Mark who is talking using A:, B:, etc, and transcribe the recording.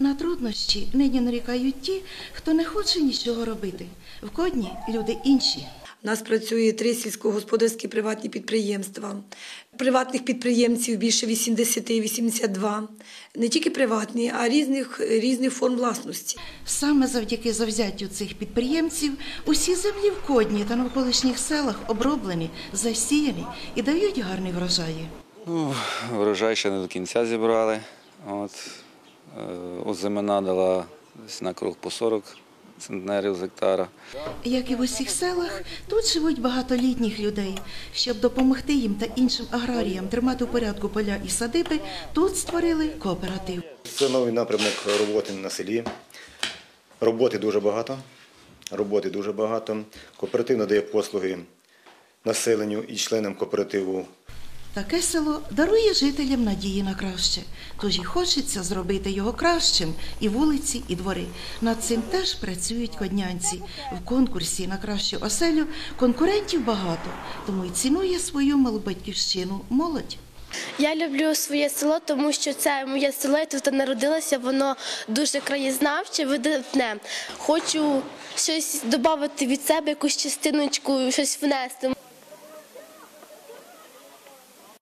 A: На труднощі нині нарікають ті, хто не хоче нічого робити. В кодні люди інші.
B: У нас працює три сільськогосподарські приватні підприємства. Приватних підприємців більше 80-82. Не тільки приватні, а різних, різних форм власності.
A: Саме завдяки завзяттю цих підприємців усі землі в кодні та навколишніх селах оброблені, засіяні і дають гарні врожаї.
C: Ну, врожай ще не до кінця зібрали. От, озимина дала на круг по 40 центнерів з гектара.
A: Як і в усіх селах, тут живуть багато літніх людей. Щоб допомогти їм та іншим аграріям тримати у порядку поля і садиби, тут створили кооператив.
D: Це новий напрямок роботи на селі. Роботи дуже багато. Роботи дуже багато. Кооператив надає послуги населенню і членам кооперативу
A: Таке село дарує жителям надії на краще, тож і хочеться зробити його кращим і вулиці, і двори. Над цим теж працюють коднянці. В конкурсі на кращу оселю конкурентів багато, тому й цінує свою малу батьківщину молодь.
E: Я люблю своє село, тому що це моє село, я тут народилася, воно дуже краєзнавче, видатне. Хочу щось додати від себе, якусь частиночку, щось внести.